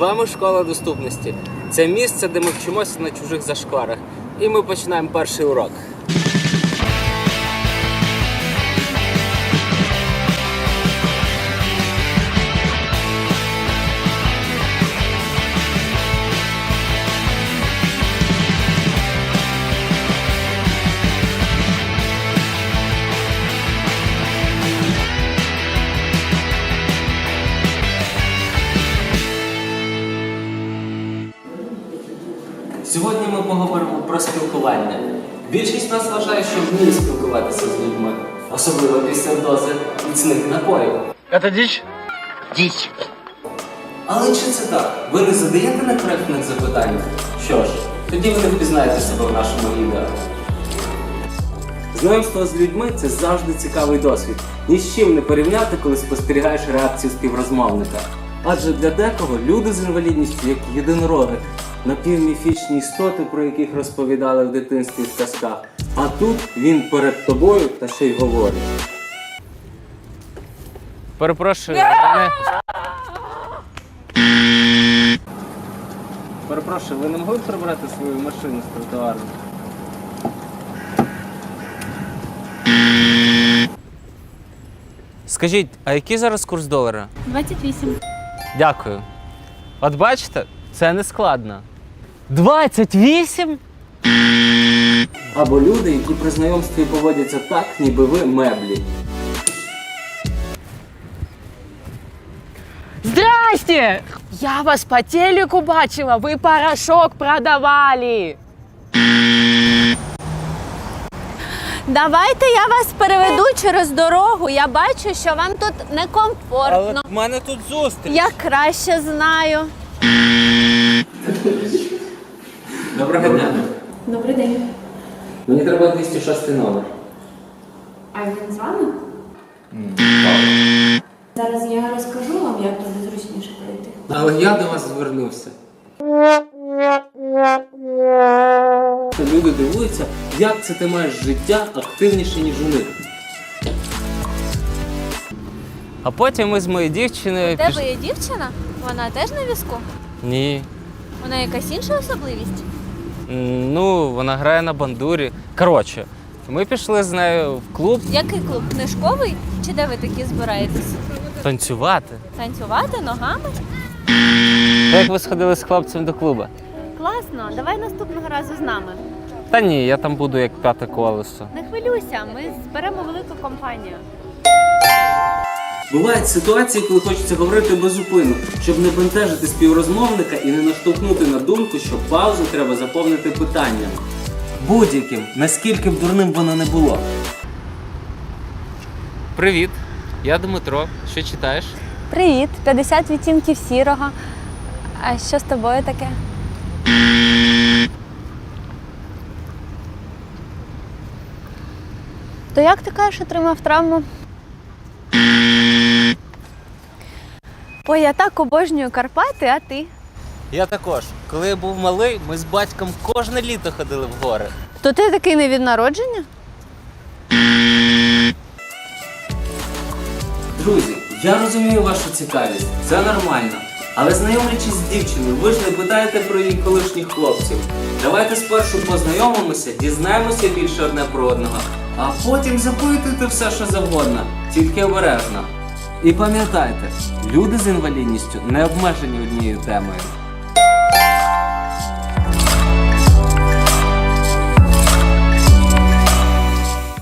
вами школа доступності. Це місце, де ми вчимося на чужих зашкварах. І ми починаємо перший урок. Сьогодні ми поговоримо про спілкування. Більшість нас вважає, що вміє спілкуватися з людьми, особливо після дози міцних напоїв. Это дичь? Дичь. Але чи це так? Ви не задаєте некоректних запитань? Що ж, тоді ви не впізнаєте себе в нашому відео. Знайомство з людьми це завжди цікавий досвід. Ні з чим не порівняти, коли спостерігаєш реакцію співрозмовника. Адже для декого люди з інвалідністю як єдинороги, напівміфічні істоти, про яких розповідали в дитинстві в казках. А тут він перед тобою та ще й говорить. Перепрошую, мене... Перепрошую, ви не могли б прибрати свою машину з тротуару? Скажіть, а який зараз курс долара? 28. Дякую. От бачите, це не складно. 28? Або люди, які при знайомстві поводяться так, ніби ви меблі. Здрасте! Я вас по телеку бачила, ви порошок продавали. Давайте я вас переведу через дорогу. Я бачу, що вам тут некомфортно. в мене тут зустріч. Я краще знаю. Доброго дня. Добрий день. Мені треба 206 номер. А він з вами? Зараз я розкажу вам, як туди зручніше пройти. Але я до вас звернувся. Люди дивуються, як це ти маєш життя активніше, ніж у них. А потім ми з моєю дівчиною У тебе є дівчина? Вона теж на візку? Ні. Вона якась інша особливість? М, Ну, вона грає на бандурі. Коротше, ми пішли з нею в клуб Який клуб? Книжковий? Чи де ви такі збираєтесь? танцювати. Танцювати ногами? Як ви сходили з хлопцем до клубу? Класно, давай наступного разу з нами. Та ні, я там буду як п'яте колесо. Не хвилюйся, ми зберемо велику компанію. Бувають ситуації, коли хочеться говорити без зупину, щоб не бентежити співрозмовника і не наштовхнути на думку, що паузу треба заповнити питанням. Будь-яким, наскільки б дурним воно не було. Привіт, я Дмитро. Що читаєш? Привіт, 50 відтінків сірого. А що з тобою таке? То як ти кажеш, отримав травму? Ой, я так обожнюю Карпати, а ти? Я також. Коли я був малий, ми з батьком кожне літо ходили в гори. То ти такий не від народження? Друзі, я розумію вашу цікавість, це нормально. Але знайомлячись з дівчиною, ви ж не питаєте про її колишніх хлопців. Давайте спершу познайомимося, дізнаємося більше одне про одного, а потім запитуйте все, що завгодно, тільки обережно. І пам'ятайте, люди з інвалідністю не обмежені однією темою.